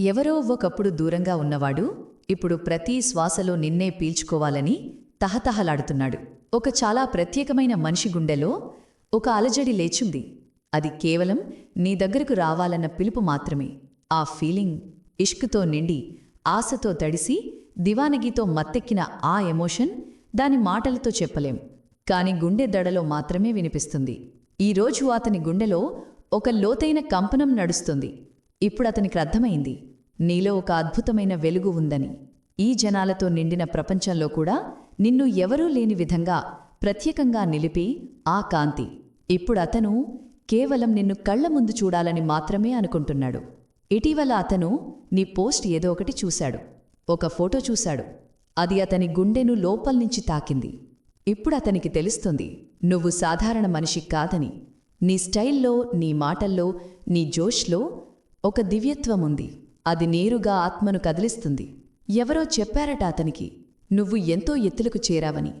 ఎవరో ఒకప్పుడు దూరంగా ఉన్నవాడు ఇప్పుడు ప్రతి శ్వాసలో నిన్నే పీల్చుకోవాలని తహతహలాడుతున్నాడు. ఒక చాలా ప్రత్యేకమైన మనిషి గుండెలో ఒక అలజడి లేచుంది. అది కేవలం నీ దగ్గరకు రావాలన్న పిలుపు మాత్రమే. ఆ ఫీలింగ్ ఇష్క్తో నిండి ఆశతో తడిసి దివానగితో మత్తెక్కిన ఆ ఎమోషన్ దాని మాటలతో చెప్పలేం. కాని గుండె దడలో మాత్రమే వినిపిస్తుంది. ఈరోజు అతని గుండెలో ఒక లోతైన కంపనం నడుస్తుంది. ఇప్పుడు అతనికి అర్థమైంది. నీలో ఒక అద్భుతమైన వెలుగు ఉందని. ఈ జనాలతో నిండిన ప్రపంచంలో కూడా నిన్ను ఎవరూ లేని విధంగా ప్రత్యేకంగా నిలిపి ఆ కాంతి. ఇప్పుడు అతను కేవలం నిన్ను కళ్ళ ముందు చూడాలని మాత్రమే అనుకుంటున్నాడు. ఇటీవల అతను నీ పోస్ట్ ఏదో ఒకటి చూశాడు. ఒక ఫోటో చూశాడు. అది అతని గుండెను లోపల్నుంచి తాకింది. ఇప్పుడు అతనికి తెలుస్తుంది నువ్వు సాధారణ మనిషి కాదని. నీ స్టైల్లో నీ మాటల్లో నీ జోష్లో ఒక దివ్యత్వముంది అది నేరుగా ఆత్మను కదిలిస్తుంది. ఎవరో చెప్పారట అతనికి నువ్వు ఎంతో ఎత్తులకు చేరావని.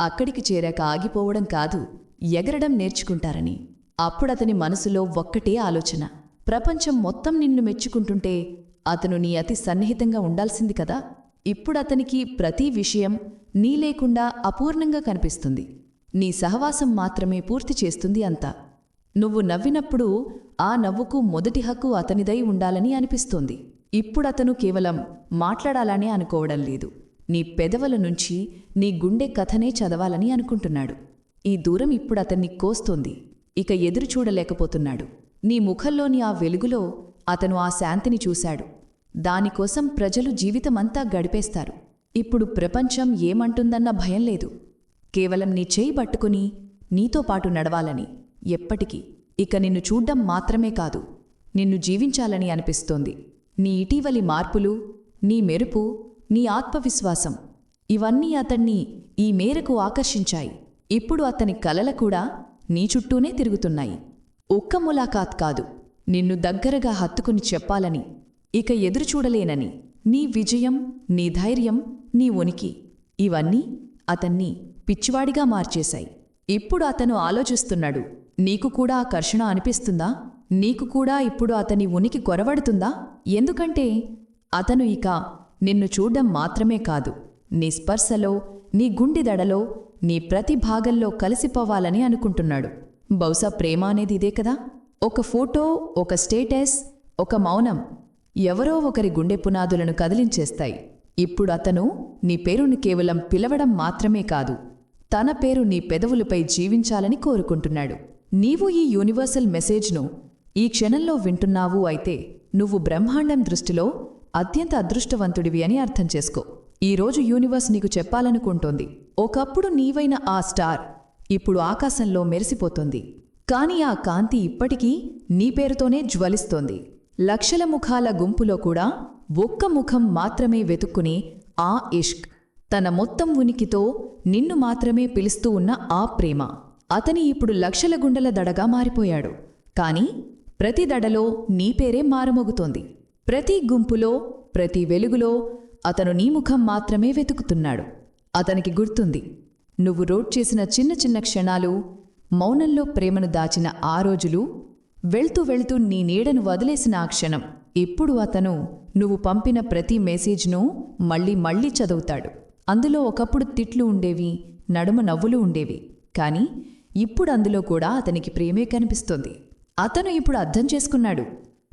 అక్కడికి చేరాక ఆగిపోవడం కాదు ఎగరడం నేర్చుకుంటారని. అప్పుడతని మనసులో ఒక్కటే ఆలోచన. ప్రపంచం మొత్తం నిన్ను మెచ్చుకుంటుంటే అతను నీ అతి సన్నిహితంగా ఉండాల్సింది కదా? ఇప్పుడతనికి ప్రతి విషయం నీ లేకుండా అపూర్ణంగా కనిపిస్తుంది. నీ సహవాసం మాత్రమే పూర్తి చేస్తుంది అంతా. నువ్వు నవ్వినప్పుడు ఆ నవ్వుకు మొదటి హక్కు అతనిదై ఉండాలని అనిపిస్తోంది. ఇప్పుడతను కేవలం మాట్లాడాలనే అనుకోవడం లేదు. నీ పెదవుల నుంచి నీ గుండె కథనే చదవాలని అనుకుంటున్నాడు. ఈ దూరం ఇప్పుడు అతన్ని కోస్తోంది. ఇక ఎదురు చూడలేకపోతున్నాడు. నీ ముఖంలోని ఆ వెలుగులో అతను ఆ శాంతిని చూశాడు. దానికోసం ప్రజలు జీవితమంతా గడిపేస్తారు. ఇప్పుడు ప్రపంచం ఏమంటుందన్న భయం లేదు. కేవలం నీ చేయి పట్టుకుని నీతో పాటు నడవాలని ఎప్పటికీ. ఇక నిన్ను చూడ్డం మాత్రమే కాదు. నిన్ను జీవించాలని అనిపిస్తోంది. నీ ఇటీవలి మార్పులు నీ మెరుపు నీ ఆత్మవిశ్వాసం ఇవన్నీ అతన్ని ఈ మేరకు ఆకర్షించాయి. ఇప్పుడు అతని కలల కూడా నీ చుట్టూనే తిరుగుతున్నాయి. ఒక్క ములాఖాత్ కాదు నిన్ను దగ్గరగా హత్తుకుని చెప్పాలని ఇక ఎదురుచూడలేనని నీ విజయం నీ ధైర్యం నీ ఉనికి ఇవన్నీ అతన్ని పిచ్చివాడిగా మార్చేశాయి. ఇప్పుడు అతను ఆలోచిస్తున్నాడు నీకు కూడా ఆ కర్షణ అనిపిస్తుందా? నీకు కూడా ఇప్పుడు అతని ఉనికి కొరవడుతుందా? ఎందుకంటే అతను ఇక నిన్ను చూడ్డం మాత్రమే కాదు. నీ స్పర్శలో నీ గుండెదడలో నీ ప్రతి భాగంలో కలిసిపోవాలని అనుకుంటున్నాడు. బహుశా ప్రేమ అనేది ఇదే కదా? ఒక ఫోటో ఒక స్టేటస్ ఒక మౌనం ఎవరో ఒకరి గుండె పునాదులను కదిలించేస్తాయి. ఇప్పుడు అతను నీ పేరును కేవలం పిలవడం మాత్రమే కాదు తన పేరు నీ పెదవులపై జీవించాలని కోరుకుంటున్నాడు. నీవు ఈ యూనివర్సల్ మెసేజ్ను ఈ క్షణంలో వింటున్నావు అయితే నువ్వు బ్రహ్మాండం దృష్టిలో అత్యంత అదృష్టవంతుడివి అని అర్థం చేసుకో. ఈరోజు యూనివర్స్ నీకు చెప్పాలనుకుంటోంది. ఒకప్పుడు నీవైన ఆ స్టార్ ఇప్పుడు ఆకాశంలో మెరిసిపోతుంది. కాని ఆ కాంతి ఇప్పటికీ నీ పేరుతోనే జ్వలిస్తోంది. లక్షల ముఖాల గుంపులో కూడా ఒక్క ముఖం మాత్రమే వెతుక్కుని ఆ ఇష్క్. తన మొత్తం ఉనికితో నిన్ను మాత్రమే పిలుస్తూ ఉన్న ఆ ప్రేమ. అతని ఇప్పుడు లక్షల గుండెల దడగా మారిపోయాడు. కాని ప్రతి దడలో నీ పేరే మారుమోగుతోంది. ప్రతి గుంపులో ప్రతి వెలుగులో అతను నీ ముఖం మాత్రమే వెతుకుతున్నాడు. అతనికి గుర్తుంది నువ్వు రోడ్ చేసిన చిన్న చిన్న క్షణాలు మౌనంలో ప్రేమను దాచిన ఆ రోజులు వెళ్తూ వెళ్తూ నీ నీడను వదిలేసిన ఆ క్షణం. ఇప్పుడు అతను నువ్వు పంపిన ప్రతి మెసేజ్ను మళ్ళీ మళ్ళీ చదువుతాడు. అందులో ఒకప్పుడు తిట్లు ఉండేవి నడుమ నవ్వులు ఉండేవి. కాని ఇప్పుడు అందులో కూడా అతనికి ప్రేమే కనిపిస్తుంది. అతను ఇప్పుడు అర్థం చేసుకున్నాడు.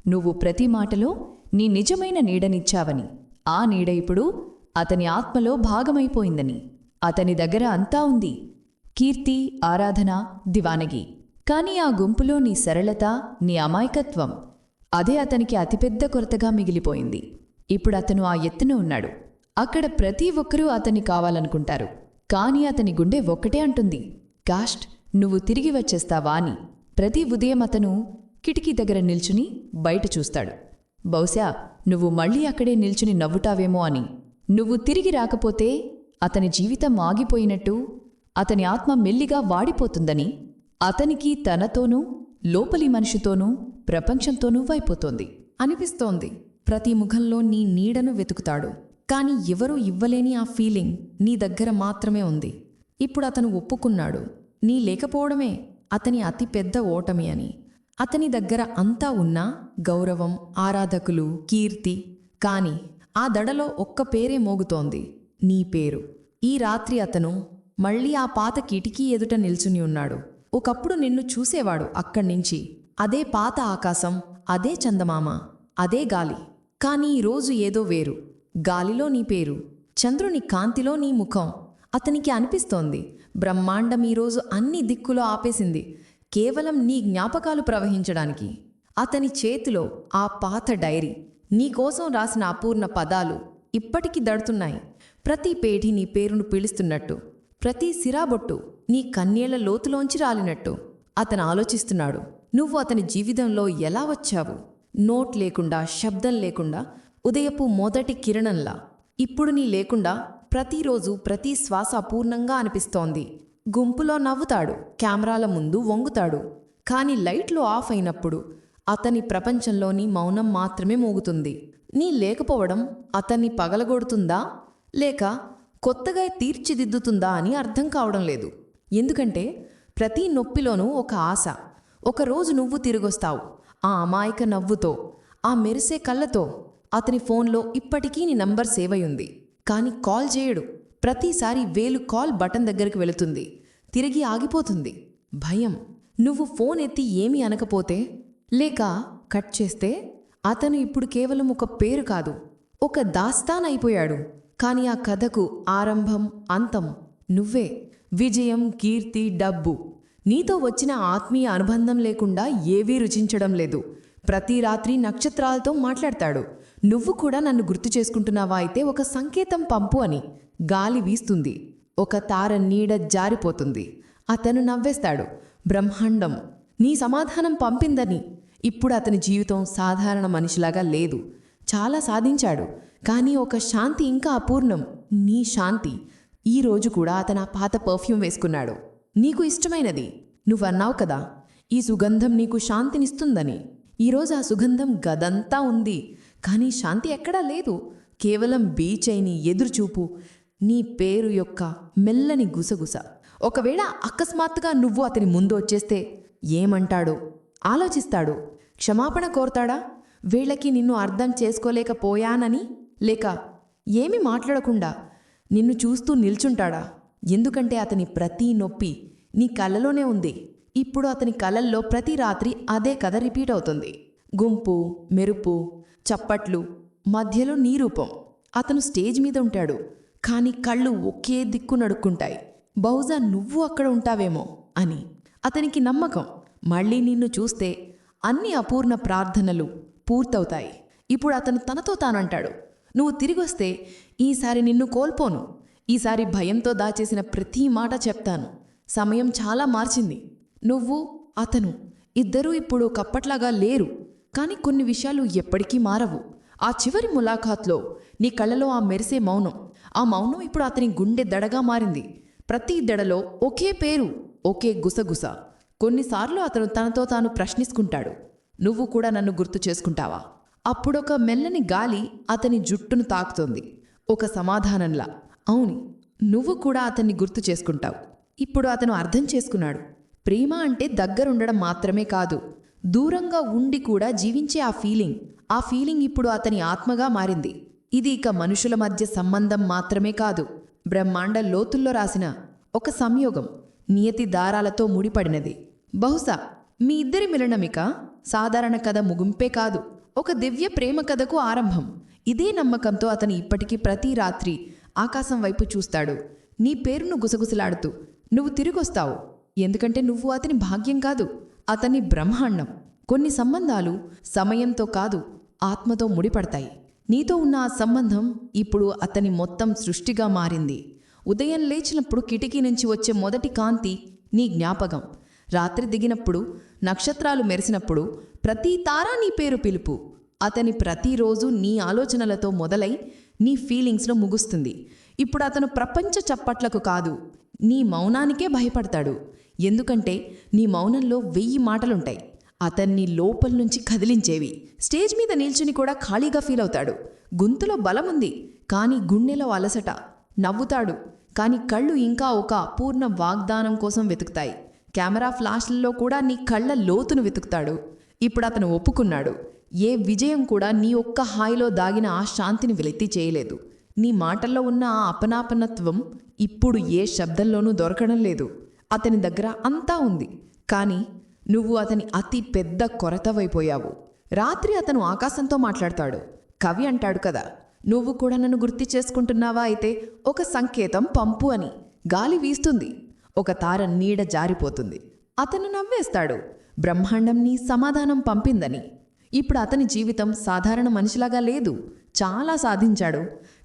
నువ్వు ప్రతి మాటలో నీ నిజమైన నీడనిచ్చావని. ఆ నీడ ఇప్పుడు అతని ఆత్మలో భాగమైపోయిందని. అతని దగ్గర అంతా ఉంది. కీర్తి ఆరాధన దివానగి. కాని ఆ గుంపులో నీ సరళత నీ అమాయకత్వం. అదే అతనికి అతిపెద్ద కొరతగా మిగిలిపోయింది. ఇప్పుడు అతను ఆ ఎత్తున ఉన్నాడు. అక్కడ ప్రతి ఒక్కరూ అతన్ని కావాలనుకుంటారు. కాని అతని గుండె ఒక్కటే అంటుంది. కాస్ట్ నువ్వు తిరిగి వచ్చేస్తావా అని. ప్రతి ఉదయం అతను కిటికీ దగ్గర నిల్చుని బయట చూస్తాడు. బహుశా నువ్వు మళ్ళీ అక్కడే నిల్చుని నవ్వుటావేమో అని. నువ్వు తిరిగి రాకపోతే అతని జీవితం ఆగిపోయినట్టు అతని ఆత్మ మెల్లిగా వాడిపోతుందని అతనికి తనతోనూ లోపలి మనిషితోనూ ప్రపంచంతోనూ వైపోతోంది. అనిపిస్తోంది ప్రతి ముఖంలో నీ నీడను వెతుకుతాడు. కాని ఎవరూ ఇవ్వలేని ఆ ఫీలింగ్ నీ దగ్గర మాత్రమే ఉంది. ఇప్పుడు అతను ఒప్పుకున్నాడు. నీ లేకపోవడమే అతని అతి పెద్ద ఓటమి అని. అతని దగ్గర అంతా ఉన్నా గౌరవం ఆరాధకులు కీర్తి. కాని ఆ దడలో ఒక్క పేరే మోగుతోంది. నీ పేరు. ఈ రాత్రి అతను మళ్ళీ ఆ పాత కిటికీ ఎదుట నిల్చుని ఉన్నాడు. ఒకప్పుడు నిన్ను చూసేవాడు అక్కడ్నించి అదే పాత ఆకాశం అదే చందమామ అదే గాలి. కానీ ఈరోజు ఏదో వేరు. గాలిలో నీ పేరు. చంద్రుని కాంతిలో నీ ముఖం. అతనికి అనిపిస్తోంది. బ్రహ్మాండం ఈరోజు అన్ని దిక్కులో ఆపేసింది. కేవలం నీ జ్ఞాపకాలు ప్రవహించడానికి. అతని చేతిలో ఆ పాత డైరీ నీకోసం రాసిన అపూర్ణ పదాలు ఇప్పటికీ దడుతున్నాయి. ప్రతి పేఢి నీ పేరును పిలుస్తున్నట్టు ప్రతి సిరాబొట్టు నీ కన్యేళ్ళ లోతులోంచి రాలినట్టు అతను ఆలోచిస్తున్నాడు. నువ్వు అతని జీవితంలో ఎలా వచ్చావు? నోట్ లేకుండా శబ్దం లేకుండా ఉదయపు మొదటి కిరణంలా. ఇప్పుడు నీ లేకుండా ప్రతిరోజు ప్రతి శ్వాస అపూర్ణంగా అనిపిస్తోంది. గుంపులో నవ్వుతాడు కెమెరాల ముందు వంగుతాడు. కానీ లైట్లు ఆఫ్ అయినప్పుడు అతని ప్రపంచంలోని మౌనం మాత్రమే మోగుతుంది. నీ లేకపోవడం అతన్ని పగలగొడుతుందా? లేక కొత్తగా తీర్చిదిద్దుతుందా అని అర్థం కావడం లేదు. ఎందుకంటే ప్రతి నొప్పిలోనూ ఒక ఆశ. ఒకరోజు నువ్వు తిరిగొస్తావు. ఆ అమాయక నవ్వుతో ఆ మెరిసే కళ్ళతో అతని ఫోన్లో ఇప్పటికీ నీ నంబర్ సేవ్ అయి కానీ కాల్ చేయడు. ప్రతిసారి వేలు కాల్ బటన్ దగ్గరికి వెళుతుంది. తిరిగి ఆగిపోతుంది. భయం. నువ్వు ఫోన్ ఎత్తి ఏమీ అనకపోతే? లేక కట్ చేస్తే? అతను ఇప్పుడు కేవలం ఒక పేరు కాదు. ఒక దాస్తాన్ అయిపోయాడు. కానీ ఆ కథకు ఆరంభం అంతం నువ్వే. విజయం కీర్తి డబ్బు. నీతో వచ్చిన ఆత్మీయ అనుబంధం లేకుండా ఏవీ రుచించడం లేదు. ప్రతి రాత్రి నక్షత్రాలతో మాట్లాడతాడు. నువ్వు కూడా నన్ను గుర్తు చేసుకుంటున్నావా అయితే ఒక సంకేతం పంపు అని. గాలి వీస్తుంది. ఒక తార నీడ జారిపోతుంది. అతను నవ్వేస్తాడు. బ్రహ్మాండం. నీ సమాధానం పంపిందని. ఇప్పుడు అతని జీవితం సాధారణ మనిషిలాగా లేదు. చాలా సాధించాడు. కానీ ఒక శాంతి ఇంకా అపూర్ణం. నీ శాంతి. ఈ రోజు కూడా అతను ఆ పాత పర్ఫ్యూమ్ వేసుకున్నాడు. నీకు ఇష్టమైనది. నువ్వన్నావు కదా. ఈ సుగంధం నీకు శాంతినిస్తుందని. ఈరోజు ఆ సుగంధం గదంతా ఉంది. కానీ శాంతి ఎక్కడా లేదు. కేవలం బీచ్ అయిని ఎదురుచూపు. నీ పేరు యొక్క మెల్లని గుసగుస. ఒకవేళ అకస్మాత్తుగా నువ్వు అతని ముందు వచ్చేస్తే ఏమంటాడో? ఆలోచిస్తాడు. క్షమాపణ కోరతాడా? వీళ్ళకి నిన్ను అర్థం చేసుకోలేకపోయానని? లేక ఏమి మాట్లాడకుండా నిన్ను చూస్తూ నిల్చుంటాడా? ఎందుకంటే అతని ప్రతి నొప్పి నీ కళ్ళలోనే ఉంది. ఇప్పుడు అతని కళల్లో ప్రతి రాత్రి అదే కథ రిపీట్ అవుతుంది. గుంపు మెరుపు చప్పట్లు మధ్యలో నీ రూపం అతను స్టేజ్ మీద ఉంటాడు. కానీ కళ్ళు ఒకే దిక్కు నడుక్కుంటాయి. బహుశా నువ్వు అక్కడ ఉంటావేమో అని. అతనికి నమ్మకం. మళ్ళీ నిన్ను చూస్తే అన్ని అపూర్ణ ప్రార్థనలు పూర్తవుతాయి. ఇప్పుడు అతను తనతో తానంటాడు. నువ్వు తిరిగొస్తే ఈసారి నిన్ను కోల్పోను. ఈసారి భయంతో దాచేసిన ప్రతి మాట చెప్తాను. సమయం చాలా మార్చింది. నువ్వు అతను ఇద్దరూ ఇప్పుడు కప్పట్లాగా లేరు. కానీ కొన్ని విషయాలు ఎప్పటికీ మారవు. ఆ చివరి ములాఖాత్లో నీ కళ్ళలో ఆ మెరిసే మౌనం. ఆ మౌనం ఇప్పుడు అతని గుండె దడగా మారింది. ప్రతి దడలో ఒకే పేరు ఒకే గుసగుస. కొన్నిసార్లు అతను తనతో తాను ప్రశ్నించుకుంటాడు. నువ్వు కూడా నన్ను గుర్తు చేసుకుంటావా? అప్పుడొక మెల్లని గాలి అతని జుట్టును తాకుతోంది. ఒక సమాధానంలా అవుని నువ్వు కూడా అతన్ని గుర్తు చేసుకుంటావు. ఇప్పుడు అతను అర్థం చేసుకున్నాడు. ప్రేమ అంటే దగ్గరుండడం మాత్రమే కాదు. దూరంగా ఉండి కూడా జీవించే ఆ ఫీలింగ్ ఆ ఫీలింగ్ ఇప్పుడు అతని ఆత్మగా మారింది. ఇది ఇక మనుషుల మధ్య సంబంధం మాత్రమే కాదు బ్రహ్మాండ లోతుల్లో రాసిన ఒక సంయోగం నియతి దారాలతో ముడిపడినది. బహుశా మీ ఇద్దరి మిలనమిక సాధారణ కథ ముగింపే కాదు ఒక దివ్య ప్రేమ కథకు ఆరంభం. ఇదే నమ్మకంతో అతను ఇప్పటికీ ప్రతి రాత్రి ఆకాశం వైపు చూస్తాడు. నీ పేరును గుసగుసలాడుతూ నువ్వు తిరిగొస్తావు. ఎందుకంటే నువ్వు అతని భాగ్యం కాదు. అతని బ్రహ్మాండం. కొన్ని సంబంధాలు సమయంతో కాదు ఆత్మతో ముడిపడతాయి. నీతో ఉన్న ఆ సంబంధం ఇప్పుడు అతని మొత్తం సృష్టిగా మారింది. ఉదయం లేచినప్పుడు కిటికీ నుంచి వచ్చే మొదటి కాంతి నీ జ్ఞాపకం. రాత్రి దిగినప్పుడు నక్షత్రాలు మెరిసినప్పుడు ప్రతి తారా నీ పేరు పిలుపు. అతని ప్రతిరోజు నీ ఆలోచనలతో మొదలై నీ ఫీలింగ్స్లో ముగుస్తుంది. ఇప్పుడు అతను ప్రపంచ చప్పట్లకు కాదు నీ మౌనానికే భయపడతాడు. ఎందుకంటే నీ మౌనంలో వెయ్యి మాటలుంటాయి. అతన్ని లోపల నుంచి కదిలించేవి. స్టేజ్ మీద నిల్చుని కూడా ఖాళీగా ఫీల్ అవుతాడు. గొంతులో బలముంది. కానీ గుండెలో అలసట. నవ్వుతాడు. కానీ కళ్ళు ఇంకా ఒక అపూర్ణ వాగ్దానం కోసం వెతుకుతాయి. కెమెరా ఫ్లాష్లలో కూడా నీ కళ్ళ లోతును వెతుకుతాడు. ఇప్పుడు అతను ఒప్పుకున్నాడు. ఏ విజయం కూడా నీ ఒక్క హాయిలో దాగిన ఆ శాంతిని వెలితి చేయలేదు. నీ మాటల్లో ఉన్న ఆ అపనాపనత్వం ఇప్పుడు ఏ శబ్దంలోనూ దొరకడం లేదు. అతని దగ్గర అంతా ఉంది. కానీ నువ్వు అతని అతి పెద్ద కొరతవైపోయావు. రాత్రి అతను ఆకాశంతో మాట్లాడతాడు. కవి అంటాడు కదా నువ్వు కూడా నన్ను గుర్తు చేసుకుంటున్నావా అయితే? ఒక సంకేతం పంపు అని. గాలి వీస్తుంది. ఒక తార నీడ జారిపోతుంది. అతను నవ్వేస్తాడు. బ్రహ్మాండం నీ సమాధానం పంపిందని. ఇప్పుడు అతని జీవితం సాధారణ మనిషిలాగా లేదు. చాలా సాధించాడు.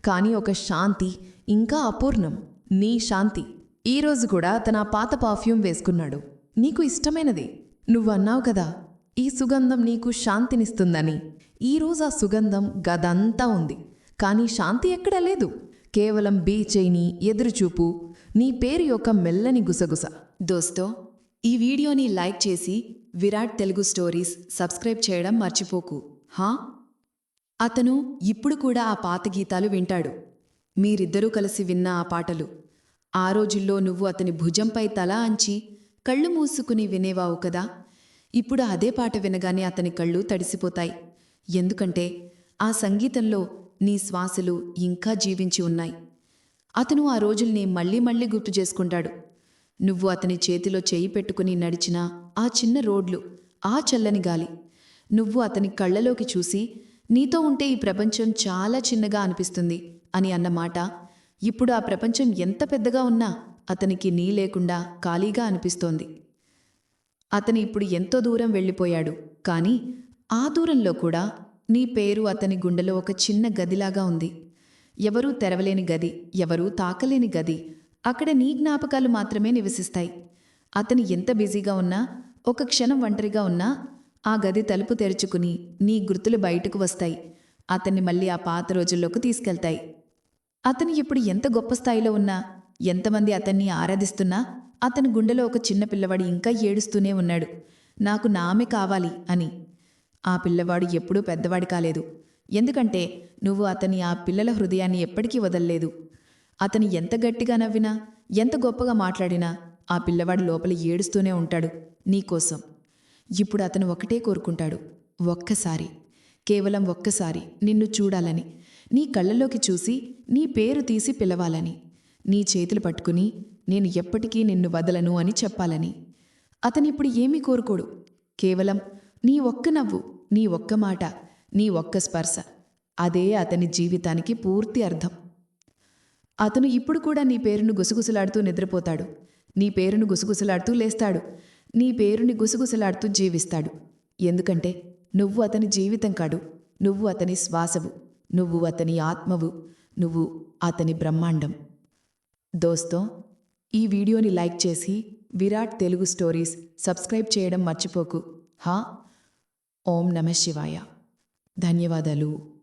కానీ ఒక శాంతి ఇంకా అపూర్ణం. నీ శాంతి. ఈరోజు కూడా తన పాత పర్ఫ్యూమ్ వేసుకున్నాడు. నీకు ఇష్టమైనది. నువ్వు అన్నావు కదా ఈ సుగంధం నీకు శాంతినిస్తుందని. ఈరోజు ఆ సుగంధం గదంతా ఉంది. కానీ శాంతి ఎక్కడా లేదు. కేవలం బీచైని ఎదురుచూపు నీ పేరు యొక్క మెల్లని గుసగుస. దోస్తో ఈ వీడియోని లైక్ చేసి విరాట్ తెలుగు స్టోరీస్ సబ్స్క్రైబ్ చేయడం మర్చిపోకు. హా? అతను ఇప్పుడు కూడా ఆ పాత గీతాలు వింటాడు. మీరిద్దరూ కలిసి విన్న ఆ పాటలు. ఆ రోజుల్లో నువ్వు అతని భుజంపై తల అంచి కళ్ళు మూసుకుని వినేవావు కదా? ఇప్పుడు అదే పాట వినగానే అతని కళ్ళు తడిసిపోతాయి. ఎందుకంటే ఆ సంగీతంలో నీ శ్వాసలు ఇంకా జీవించి ఉన్నాయి. అతను ఆ రోజుల్ని మళ్ళీ మళ్ళీ గుర్తు చేసుకుంటాడు. నువ్వు అతని చేతిలో చేయి పెట్టుకుని నడిచిన ఆ చిన్న రోడ్లు ఆ చల్లని గాలి నువ్వు అతని కళ్ళలోకి చూసి నీతో ఉంటే ఈ ప్రపంచం చాలా చిన్నగా అనిపిస్తుంది అని అన్నమాట ఇప్పుడు ఆ ప్రపంచం ఎంత పెద్దగా ఉన్నా అతనికి నీ లేకుండా ఖాళీగా అనిపిస్తోంది. అతని ఇప్పుడు ఎంతో దూరం వెళ్ళిపోయాడు. కానీ ఆ దూరంలో కూడా నీ పేరు అతని గుండెలో ఒక చిన్న గదిలాగా ఉంది. ఎవరూ తెరవలేని గది ఎవరూ తాకలేని గది అక్కడ నీ జ్ఞాపకాలు మాత్రమే నివసిస్తాయి. అతను ఎంత బిజీగా ఉన్నా ఒక క్షణం ఒంటరిగా ఉన్నా ఆ గది తలుపు తెరుచుకుని నీ గుర్తులు బయటకు వస్తాయి. అతన్ని మళ్ళీ ఆ పాత రోజుల్లోకి తీసుకెళ్తాయి. అతను ఇప్పుడు ఎంత గొప్ప స్థాయిలో ఉన్నా ఎంతమంది అతన్ని ఆరాధిస్తున్నా అతని గుండెలో ఒక చిన్న పిల్లవాడు ఇంకా ఏడుస్తూనే ఉన్నాడు. నాకు నామె కావాలి అని. ఆ పిల్లవాడు ఎప్పుడూ పెద్దవాడి కాలేదు. ఎందుకంటే నువ్వు అతని ఆ పిల్లల హృదయాన్ని ఎప్పటికీ వదల్లేదు. అతను ఎంత గట్టిగా నవ్వినా ఎంత గొప్పగా మాట్లాడినా ఆ పిల్లవాడు లోపల ఏడుస్తూనే ఉంటాడు నీకోసం ఇప్పుడు అతను ఒకటే కోరుకుంటాడు. ఒక్కసారి. కేవలం ఒక్కసారి నిన్ను చూడాలని నీ కళ్ళలోకి చూసి నీ పేరు తీసి పిలవాలని నీ చేతులు పట్టుకుని నేను ఎప్పటికీ నిన్ను వదలను అని చెప్పాలని. అతనిప్పుడు ఏమీ కోరుకోడు. కేవలం నీ ఒక్క నవ్వు నీ ఒక్క మాట నీ ఒక్క స్పర్శ అదే అతని జీవితానికి పూర్తి అర్థం. అతను ఇప్పుడు కూడా నీ పేరును గుసగుసలాడుతూ నిద్రపోతాడు. నీ పేరును గుసగుసలాడుతూ లేస్తాడు. నీ పేరుని గుసగుసలాడుతూ జీవిస్తాడు. ఎందుకంటే నువ్వు అతని జీవితం కాడు. నువ్వు అతని శ్వాసవు. నువ్వు అతని ఆత్మవు. నువ్వు అతని బ్రహ్మాండం. దోస్తో ఈ వీడియోని లైక్ చేసి విరాట్ తెలుగు స్టోరీస్ సబ్స్క్రైబ్ చేయడం మర్చిపోకు. హా? ఓం నమ శివాయ. ధన్యవాదాలు.